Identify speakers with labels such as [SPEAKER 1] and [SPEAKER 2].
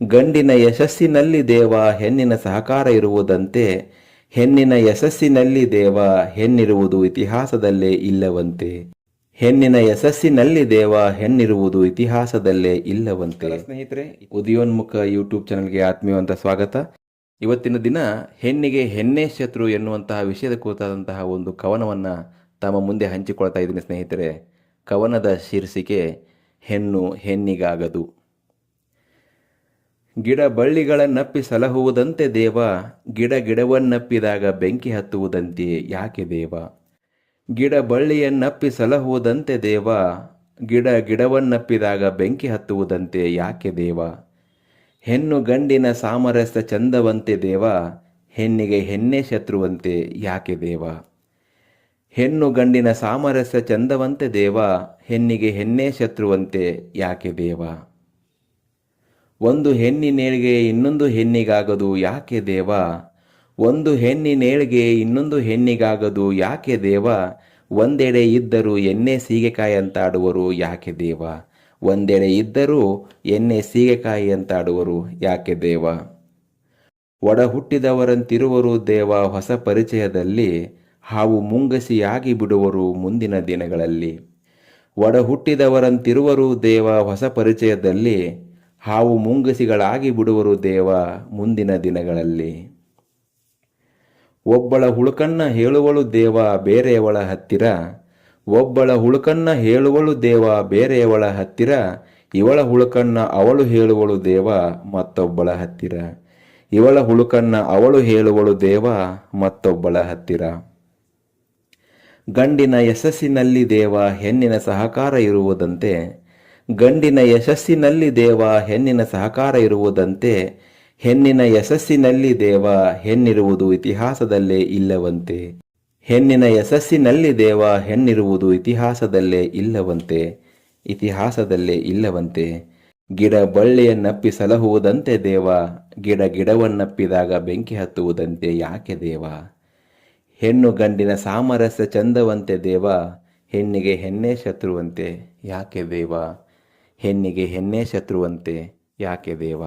[SPEAKER 1] ಗಂಡಿನ ಯಶಸ್ಸಿನಲ್ಲಿ ದೇವ ಹೆಣ್ಣಿನ ಸಹಕಾರ ಇರುವುದಂತೆ ಹೆಣ್ಣಿನ ಯಶಸ್ಸಿನಲ್ಲಿ ದೇವ ಹೆಣ್ಣಿರುವುದು ಇತಿಹಾಸದಲ್ಲೇ ಇಲ್ಲವಂತೆ. ಹೆಣ್ಣಿನ ಯಶಸ್ಸಿನಲ್ಲಿ ದೇವ ಹೆಣ್ಣಿರುವುದು ಇತಿಹಾಸದಲ್ಲೇ ಇಲ್ಲವಂತೆ. ಸ್ನೇಹಿತರೆ ಉದಯೋನ್ಮುಖ ಯೂಟ್ಯೂಬ್ ಚಾನಲ್ಗೆ ಆತ್ಮೀಯವಂತ ಸ್ವಾಗತ. ಇವತ್ತಿನ ದಿನ ಹೆಣ್ಣಿಗೆ ಹೆಣ್ಣೆ ಶತ್ರು ಎನ್ನುವಂತಹ ವಿಷಯದ ಕುರಿತಾದಂತಹ ಒಂದು ಕವನವನ್ನು ತಮ್ಮ ಮುಂದೆ ಹಂಚಿಕೊಳ್ತಾ ಇದ್ದೀನಿ ಸ್ನೇಹಿತರೆ. ಕವನದ ಶೀರ್ಷಿಕೆ ಹೆಣ್ಣು ಹೆಣ್ಣಿಗಾಗದು. ಗಿಡ ಬಳ್ಳಿಗಳನ್ನಪ್ಪಿ ಸಲಹುವುದಂತೆ ದೇವ, ಗಿಡ ಗಿಡವನ್ನಪ್ಪಿದಾಗ ಬೆಂಕಿ ಹತ್ತುವುದಂತೆ ಯಾಕೆ ದೇವ? ಗಿಡ ಬಳ್ಳಿಯನ್ನಪ್ಪಿ ಸಲಹುವುದಂತೆ ದೇವ, ಗಿಡ ಗಿಡವನ್ನಪ್ಪಿದಾಗ ಬೆಂಕಿ ಹತ್ತುವುದಂತೆ ಯಾಕೆ ದೇವ? ಹೆಣ್ಣು ಗಂಡಿನ ಸಾಮರಸ್ಯ ಚಂದವಂತೆ ದೇವ, ಹೆಣ್ಣಿಗೆ ಹೆಣ್ಣೆ ಶತ್ರುವಂತೆ ಯಾಕೆ ದೇವ? ಹೆಣ್ಣು ಗಂಡಿನ ಸಾಮರಸ್ಯ ಚಂದವಂತೆ ದೇವ, ಹೆಣ್ಣಿಗೆ ಹೆಣ್ಣೆ ಶತ್ರುವಂತೆ ಯಾಕೆ ದೇವ? ಒಂದು ಹೆಣ್ಣಿನೇಳಿಗೆ ಇನ್ನೊಂದು ಹೆಣ್ಣಿಗಾಗದು, ಯಾಕೆ ದೇವ? ಒಂದು ಹೆಣ್ಣಿನೇಳಿಗೆ ಇನ್ನೊಂದು ಹೆಣ್ಣಿಗಾಗದು, ಯಾಕೆ ದೇವ? ಒಂದೆಡೆ ಇದ್ದರೂ ಎಣ್ಣೆ ಸೀಗೆಕಾಯಿ ಅಂತಾಡುವರು, ಯಾಕೆ ದೇವ? ಒಂದೆಡೆ ಇದ್ದರೂ ಎಣ್ಣೆ ಸೀಗೆಕಾಯಿ ಅಂತಾಡುವರು, ಯಾಕೆ ದೇವ? ಒಡ ಹುಟ್ಟಿದವರಂತಿರುವರು ದೇವ, ಹೊಸ ಪರಿಚಯದಲ್ಲಿ ಹಾವು ಮುಂಗಸಿಯಾಗಿ ಬಿಡುವರು ಮುಂದಿನ ದಿನಗಳಲ್ಲಿ. ಒಡ ಹುಟ್ಟಿದವರಂತಿರುವರು ದೇವ, ಹೊಸ ಪರಿಚಯದಲ್ಲಿ ಹಾವು ಮುಂಗಸಿಗಳಾಗಿ ಬಿಡುವರು ದೇವ ಮುಂದಿನ ದಿನಗಳಲ್ಲಿ. ಒಬ್ಬಳ ಹುಳುಕನ್ನ ಹೇಳುವಳು ದೇವ ಬೇರೆಯವಳ ಹತ್ತಿರ, ಒಬ್ಬಳ ಹುಳುಕನ್ನ ಹೇಳುವಳು ದೇವ ಬೇರೆಯವಳ ಹತ್ತಿರ, ಇವಳ ಹುಳುಕನ್ನ ಅವಳು ಹೇಳುವಳು ದೇವ ಮತ್ತೊಬ್ಬಳ ಹತ್ತಿರ. ಇವಳ ಹುಳುಕನ್ನ ಅವಳು ಹೇಳುವಳು ದೇವ ಮತ್ತೊಬ್ಬಳ ಹತ್ತಿರ. ಗಂಡಿನ ಯಶಸ್ಸಿನಲ್ಲಿ ದೇವ ಹೆಣ್ಣಿನ ಸಹಕಾರ ಇರುವುದಂತೆ ಗಂಡಿನ ಯಶಸ್ಸಿನಲ್ಲಿ ದೇವ ಹೆಣ್ಣಿನ ಸಹಕಾರ ಇರುವುದಂತೆ ಹೆಣ್ಣಿನ ಯಶಸ್ಸಿನಲ್ಲಿ ದೇವ ಹೆಣ್ಣಿರುವುದು ಇತಿಹಾಸದಲ್ಲೇ ಇಲ್ಲವಂತೆ. ಹೆಣ್ಣಿನ ಯಶಸ್ಸಿನಲ್ಲಿ ದೇವ ಹೆಣ್ಣಿರುವುದು ಇತಿಹಾಸದಲ್ಲೇ ಇಲ್ಲವಂತೆ. ಇತಿಹಾಸದಲ್ಲೇ ಇಲ್ಲವಂತೆ. ಗಿಡ ಬಳ್ಳಿಯನ್ನಪ್ಪಿ ಸಲಹುವುದಂತೆ ದೇವ, ಗಿಡ ಗಿಡವನ್ನಪ್ಪಿದಾಗ ಬೆಂಕಿ ಹತ್ತುವುದಂತೆ ಯಾಕೆ ದೇವ? ಹೆಣ್ಣು ಗಂಡಿನ ಸಾಮರಸ್ಯ ಚಂದವಂತೆ ದೇವ, ಹೆಣ್ಣಿಗೆ ಹೆಣ್ಣೇ ಶತ್ರುವಂತೆ ಯಾಕೆ ದೇವ? ಹೆಣ್ಣಿಗೆ ಹೆಣ್ಣೇ ಶತ್ರುವಂತೆ ಯಾಕೆ ದೇವ?